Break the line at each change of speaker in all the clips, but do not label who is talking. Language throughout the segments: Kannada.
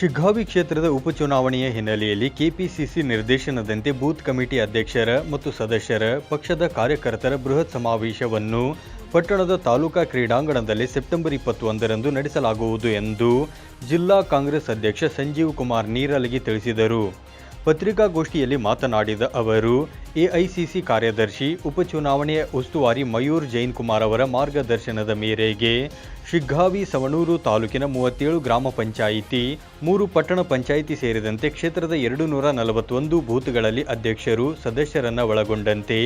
ಶಿಗ್ಗಾವಿ ಕ್ಷೇತ್ರದ ಉಪಚುನಾವಣೆಯ ಹಿನ್ನೆಲೆಯಲ್ಲಿ ಕೆಪಿಸಿಸಿ ನಿರ್ದೇಶನದಂತೆ ಬೂತ್ ಕಮಿಟಿ ಅಧ್ಯಕ್ಷರ ಮತ್ತು ಸದಸ್ಯರ ಪಕ್ಷದ ಕಾರ್ಯಕರ್ತರ ಬೃಹತ್ ಸಮಾವೇಶವನ್ನು ಪಟ್ಟಣದ ತಾಲೂಕಾ ಕ್ರೀಡಾಂಗಣದಲ್ಲಿ ಸೆಪ್ಟೆಂಬರ್ ಇಪ್ಪತ್ತೊಂದರಂದು ನಡೆಸಲಾಗುವುದು ಎಂದು ಜಿಲ್ಲಾ ಕಾಂಗ್ರೆಸ್ ಅಧ್ಯಕ್ಷ ಸಂಜೀವ್ ಕುಮಾರ್ ನೀರಲಗಿ ತಿಳಿಸಿದರು. ಪತ್ರಿಕಾಗೋಷ್ಠಿಯಲ್ಲಿ ಮಾತನಾಡಿದ ಅವರು, ಎಐಸಿಸಿ ಕಾರ್ಯದರ್ಶಿ, ಉಪಚುನಾವಣೆಯ ಉಸ್ತುವಾರಿ ಮಯೂರ್ ಜೈನ್ ಕುಮಾರ್ ಅವರ ಮಾರ್ಗದರ್ಶನದ ಮೇರೆಗೆ ಶಿಗ್ಗಾವಿ, ಸವಣೂರು ತಾಲೂಕಿನ ಮೂವತ್ತೇಳು ಗ್ರಾಮ ಪಂಚಾಯಿತಿ, ಮೂರು ಪಟ್ಟಣ ಪಂಚಾಯಿತಿ ಸೇರಿದಂತೆ ಕ್ಷೇತ್ರದ ಎರಡು ನೂರ ನಲವತ್ತೊಂದು ಬೂತ್ಗಳಲ್ಲಿ ಅಧ್ಯಕ್ಷರು, ಸದಸ್ಯರನ್ನು ಒಳಗೊಂಡಂತೆ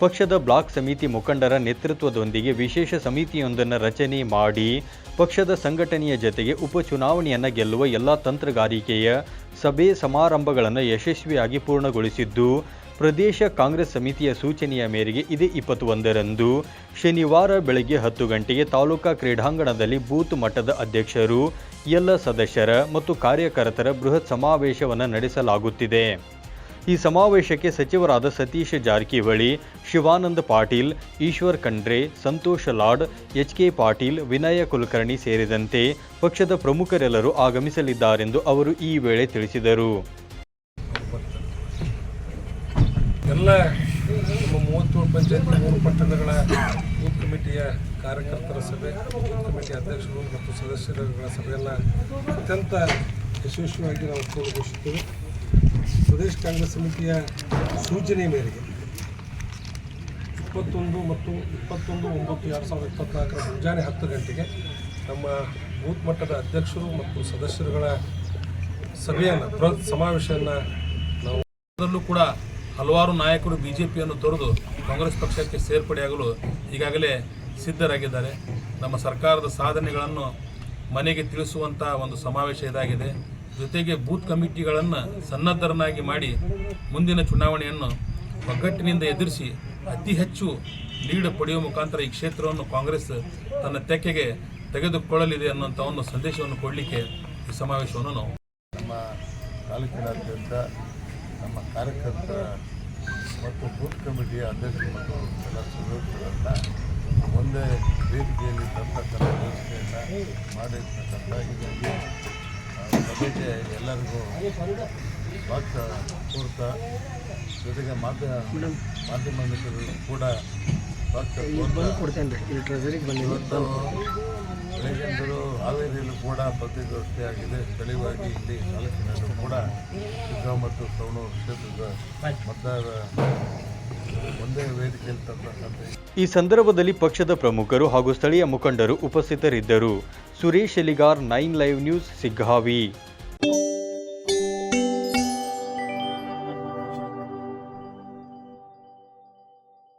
ಪಕ್ಷದ ಬ್ಲಾಕ್ ಸಮಿತಿ ಮುಖಂಡರ ನೇತೃತ್ವದೊಂದಿಗೆ ವಿಶೇಷ ಸಮಿತಿಯೊಂದನ್ನು ರಚನೆ ಮಾಡಿ ಪಕ್ಷದ ಸಂಘಟನೆಯ ಜತೆಗೆ ಉಪಚುನಾವಣೆಯನ್ನು ಗೆಲ್ಲುವ ಎಲ್ಲ ತಂತ್ರಗಾರಿಕೆಯ ಸಭೆ ಸಮಾರಂಭಗಳನ್ನು ಯಶಸ್ವಿಯಾಗಿ ಪೂರ್ಣಗೊಳಿಸಿದ್ದು ಪ್ರದೇಶ ಕಾಂಗ್ರೆಸ್ ಸಮಿತಿಯ ಸೂಚನೆಯ ಮೇರೆಗೆ ಇದೇ ಇಪ್ಪತ್ತೊಂದರಂದು ಶನಿವಾರ ಬೆಳಗ್ಗೆ ಹತ್ತು ಗಂಟೆಗೆ ತಾಲೂಕಾ ಕ್ರೀಡಾಂಗಣದಲ್ಲಿ ಬೂತ್ ಮಟ್ಟದ ಅಧ್ಯಕ್ಷರು, ಎಲ್ಲ ಸದಸ್ಯರ ಮತ್ತು ಕಾರ್ಯಕರ್ತರ ಬೃಹತ್ ಸಮಾವೇಶವನ್ನು ನಡೆಸಲಾಗುತ್ತಿದೆ. ಈ ಸಮಾವೇಶಕ್ಕೆ ಸಚಿವರಾದ ಸತೀಶ್ ಜಾರಕಿಹೊಳಿ, ಶಿವಾನಂದ ಪಾಟೀಲ್, ಈಶ್ವರ್ ಖಂಡ್ರೆ, ಸಂತೋಷ್ ಲಾಡ್, ಎಚ್ ಕೆ ಪಾಟೀಲ್, ವಿನಯ ಕುಲಕರ್ಣಿ ಸೇರಿದಂತೆ ಪಕ್ಷದ ಪ್ರಮುಖರೆಲ್ಲರೂ ಆಗಮಿಸಲಿದ್ದಾರೆಂದು ಅವರು ಈ ವೇಳೆ ತಿಳಿಸಿದರು.
ಎಲ್ಲ ನಮ್ಮ ಮೂವತ್ತೇಳು ಪಂಚಾಯತಿ ಮೂರು ಪಟ್ಟಣಗಳ ಬೂತ್ ಕಮಿಟಿಯ ಕಾರ್ಯಕರ್ತರ ಸಭೆ ಬೂತ್ ಕಮಿಟಿ ಅಧ್ಯಕ್ಷರು ಮತ್ತು ಸದಸ್ಯರುಗಳ ಸಭೆಯೆಲ್ಲ ಅತ್ಯಂತ ಯಶಸ್ವಿಯಾಗಿ ನಾವು ಪೂರ್ಣಗೊಳಿಸುತ್ತೇವೆ. ಪ್ರದೇಶ ಕಾಂಗ್ರೆಸ್ ಸಮಿತಿಯ ಸೂಚನೆ ಮೇರೆಗೆ ಇಪ್ಪತ್ತೊಂದು ಮತ್ತು ಇಪ್ಪತ್ತೊಂದು ಒಂಬತ್ತು ಎರಡು ಸಾವಿರದ ಇಪ್ಪತ್ತ್ನಾಲ್ಕರ ಮುಂಜಾನೆ ಹತ್ತು ಗಂಟೆಗೆ ನಮ್ಮ ಬೂತ್ ಮಟ್ಟದ ಅಧ್ಯಕ್ಷರು ಮತ್ತು ಸದಸ್ಯರುಗಳ ಸಭೆಯನ್ನು, ಪ್ರ, ಸಮಾವೇಶವನ್ನು ನಾವು
ಕೂಡ ಹಲವಾರು ನಾಯಕರು ಬಿಜೆಪಿಯನ್ನು ತೊರೆದು ಕಾಂಗ್ರೆಸ್ ಪಕ್ಷಕ್ಕೆ ಸೇರ್ಪಡೆಯಾಗಲು ಈಗಾಗಲೇ ಸಿದ್ಧರಾಗಿದ್ದಾರೆ. ನಮ್ಮ ಸರ್ಕಾರದ ಸಾಧನೆಗಳನ್ನು ಮನೆಗೆ ತಿಳಿಸುವಂಥ ಒಂದು ಸಮಾವೇಶ ಇದಾಗಿದೆ. ಜೊತೆಗೆ ಬೂತ್ ಕಮಿಟಿಗಳನ್ನು ಸನ್ನದ್ಧರನ್ನಾಗಿ ಮಾಡಿ ಮುಂದಿನ ಚುನಾವಣೆಯನ್ನು ಒಗ್ಗಟ್ಟಿನಿಂದ ಎದುರಿಸಿ ಅತಿ ಹೆಚ್ಚು ಲೀಡ್ ಪಡೆಯುವ ಮುಖಾಂತರ ಈ ಕ್ಷೇತ್ರವನ್ನು ಕಾಂಗ್ರೆಸ್ ತನ್ನ ತೆಕ್ಕೆಗೆ ತೆಗೆದುಕೊಳ್ಳಲಿದೆ ಅನ್ನುವಂಥ ಒಂದು ಸಂದೇಶವನ್ನು ಕೊಡಲಿಕ್ಕೆ ಈ ಸಮಾವೇಶವನ್ನು ನಾವು
ನಮ್ಮ ತಾಲೂಕಿನಾದ್ಯಂತ ನಮ್ಮ ಕಾರ್ಯಕರ್ತರ ಮತ್ತು ಬೂತ್ ಕಮಿಟಿಯ ಅಧ್ಯಕ್ಷರು ಮತ್ತು ಎಲ್ಲ ಸದಸ್ಯರನ್ನ ಒಂದೇ ವೇದಿಕೆಯಲ್ಲಿ ತರ್ತಕ್ಕಂಥ ವ್ಯವಸ್ಥೆಯನ್ನು ಮಾಡಿರ್ತಕ್ಕಂಥ ಹೀಗಾಗಿ ಸಭೆಗೆ ಎಲ್ಲರಿಗೂ ಸ್ವಾಗತ ಕೋರ್ತಾ ಜೊತೆಗೆ ಮಾಧ್ಯಮ ಮಾಧ್ಯಮ ಮಿತ್ರರು ಕೂಡ ಸ್ವಾಗತ ಕೋರ್ತಾ ಇವತ್ತು ಬೆಳಗ್ಗೆಂದರು ಹಾವೇರಿಯಲ್ಲೂ ಕೂಡ ಪತ್ರಿಕಾಗೋಷ್ಠಿಯಾಗಿದೆ ಸ್ಥಳೀಯವಾಗಿ ಇಲ್ಲಿ ತಾಲೂಕಿನಲ್ಲೂ ಕೂಡ ಶಿಗ್ಗಾಂವ್ ಮತ್ತು ಸವಣೂರು ಕ್ಷೇತ್ರದ ಮತದಾರ ಒಂದೇ ವೇದಿಕೆಯಲ್ಲಿ ತರ್ತಕ್ಕಂಥ
ಈ ಸಂದರ್ಭದಲ್ಲಿ ಪಕ್ಷದ ಪ್ರಮುಖರು ಹಾಗೂ ಸ್ಥಳೀಯ ಮುಖಂಡರು ಉಪಸ್ಥಿತರಿದ್ದರು. Suresh Eligar nine live news Siggavi.